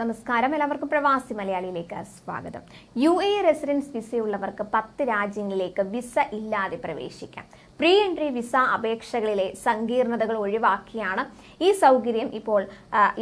നമസ്കാരം. എല്ലാവർക്കും പ്രവാസി മലയാളിയിലേക്ക് സ്വാഗതം. യു എ റെസിഡൻസ് വിസയുള്ളവർക്ക് പത്ത് രാജ്യങ്ങളിലേക്ക് വിസ ഇല്ലാതെ പ്രവേശിക്കാം. പ്രീ എൻട്രി വിസ അപേക്ഷകളിലെ സങ്കീർണതകൾ ഒഴിവാക്കിയാണ് ഈ സൗകര്യം ഇപ്പോൾ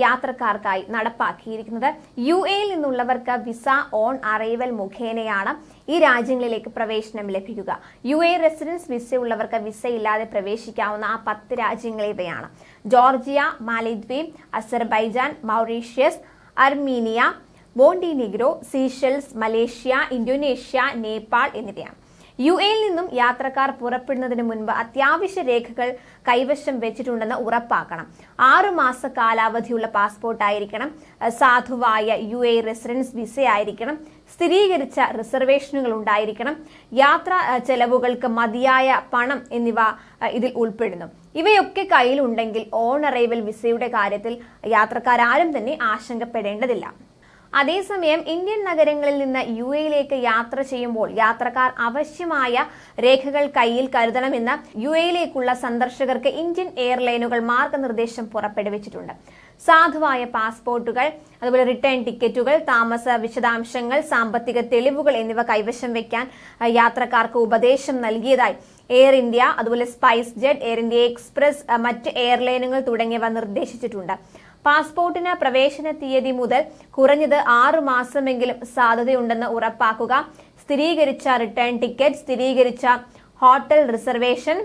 യാത്രക്കാർക്കായി നടപ്പാക്കിയിരിക്കുന്നത്. യു എയിൽ നിന്നുള്ളവർക്ക് വിസ ഓൺ അറൈവൽ മുഖേനയാണ് ഈ രാജ്യങ്ങളിലേക്ക് പ്രവേശനം ലഭിക്കുക. യു എ റെസിഡൻസ് വിസയുള്ളവർക്ക് വിസ ഇല്ലാതെ പ്രവേശിക്കാവുന്ന ആ പത്ത് രാജ്യങ്ങൾ ഇവയാണ് ജോർജിയ മാലിദ്വീപ് Azerbaijan Mauritius Armenia Montenegro Seychelles Malaysia Indonesia Nepal എന്നിവയാണ്. യു എയിൽ നിന്നും യാത്രക്കാർ പുറപ്പെടുന്നതിന് മുൻപ് അത്യാവശ്യ രേഖകൾ കൈവശം വെച്ചിട്ടുണ്ടെന്ന് ഉറപ്പാക്കണം. ആറു മാസ കാലാവധിയുള്ള പാസ്പോർട്ട് ആയിരിക്കണം. സാധുവായ യു എ റെസിഡൻസ് വിസ ആയിരിക്കണം. സ്ഥിരീകരിച്ച റിസർവേഷനുകൾ ഉണ്ടായിരിക്കണം. യാത്രാ ചെലവുകൾക്ക് മതിയായ പണം എന്നിവ ഇതിൽ ഉൾപ്പെടുന്നു. ഇവയൊക്കെ കയ്യിലുണ്ടെങ്കിൽ ഓൺ അറൈവൽ വിസയുടെ കാര്യത്തിൽ യാത്രക്കാരും തന്നെ ആശങ്കപ്പെടേണ്ടതില്ല. അതേസമയം ഇന്ത്യൻ നഗരങ്ങളിൽ നിന്ന് യു എയിലേക്ക് യാത്ര ചെയ്യുമ്പോൾ യാത്രക്കാർ ആവശ്യമായ രേഖകൾ കയ്യിൽ കരുതണമെന്ന് യു എയിലേക്കുള്ള സന്ദർശകർക്ക് ഇന്ത്യൻ എയർലൈനുകൾ മാർഗനിർദ്ദേശം പുറപ്പെടുവിച്ചിട്ടുണ്ട്. സാധുവായ പാസ്പോർട്ടുകൾ അതുപോലെ റിട്ടേൺ ടിക്കറ്റുകൾ താമസ വിശദാംശങ്ങൾ സാമ്പത്തിക തെളിവുകൾ എന്നിവ കൈവശം വെക്കാൻ യാത്രക്കാർക്ക് ഉപദേശം നൽകിയതായി എയർ ഇന്ത്യ അതുപോലെ SpiceJet Air India Express മറ്റ് എയർലൈനുകൾ തുടങ്ങിയവ നിർദ്ദേശിച്ചിട്ടുണ്ട്. പാസ്പോർട്ടിന് പ്രവേശന തീയതി മുതൽ കുറഞ്ഞത് ആറു മാസമെങ്കിലും സാധ്യതയുണ്ടെന്ന് ഉറപ്പാക്കുക സ്ഥിരീകരിച്ച റിട്ടേൺ ടിക്കറ്റ് സ്ഥിരീകരിച്ച ഹോട്ടൽ റിസർവേഷൻ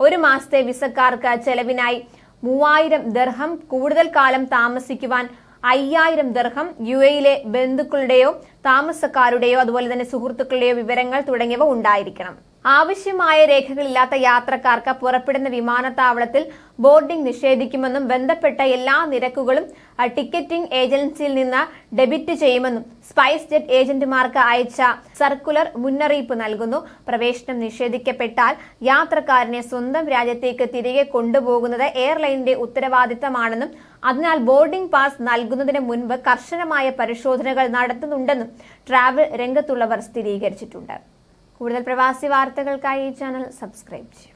ഒരു മാസത്തെ വിസക്കാർക്ക് ചെലവിനായി മൂവായിരം ദർഹം കൂടുതൽ കാലം താമസിക്കുവാൻ അയ്യായിരം ദർഹം യു എയിലെ ബന്ധുക്കളുടെയോ താമസക്കാരുടെയോ അതുപോലെ തന്നെ സുഹൃത്തുക്കളുടെയോ വിവരങ്ങൾ തുടങ്ങിയവ ഉണ്ടായിരിക്കണം. ആവശ്യമായ രേഖകളില്ലാത്ത യാത്രക്കാർക്ക് പുറപ്പെടുന്ന വിമാനത്താവളത്തിൽ ബോർഡിംഗ് നിഷേധിക്കുമെന്നും ബന്ധപ്പെട്ട എല്ലാ നിരക്കുകളും ടിക്കറ്റിംഗ് ഏജൻസിയിൽ നിന്ന് ഡെബിറ്റ് ചെയ്യുമെന്നും സ്പൈസ് ജെറ്റ് ഏജന്റുമാർക്ക് അയച്ച സർക്കുലർ മുന്നറിയിപ്പ് നൽകുന്നു. പ്രവേശനം നിഷേധിക്കപ്പെട്ടാൽ യാത്രക്കാരനെ സ്വന്തം രാജ്യത്തേക്ക് തിരികെ കൊണ്ടുപോകുന്നത് എയർലൈനിന്റെ ഉത്തരവാദിത്തമാണെന്നും അതിനാൽ ബോർഡിംഗ് പാസ് നൽകുന്നതിന് മുൻപ് കർശനമായ പരിശോധനകൾ നടത്തുന്നുണ്ടെന്നും ട്രാവൽ രംഗത്തുള്ളവർ സ്ഥിരീകരിച്ചിട്ടുണ്ട്. കൂടുതൽ പ്രവാസി വാർത്തകൾക്കായി ഈ ചാനൽ സബ്സ്ക്രൈബ് ചെയ്യും.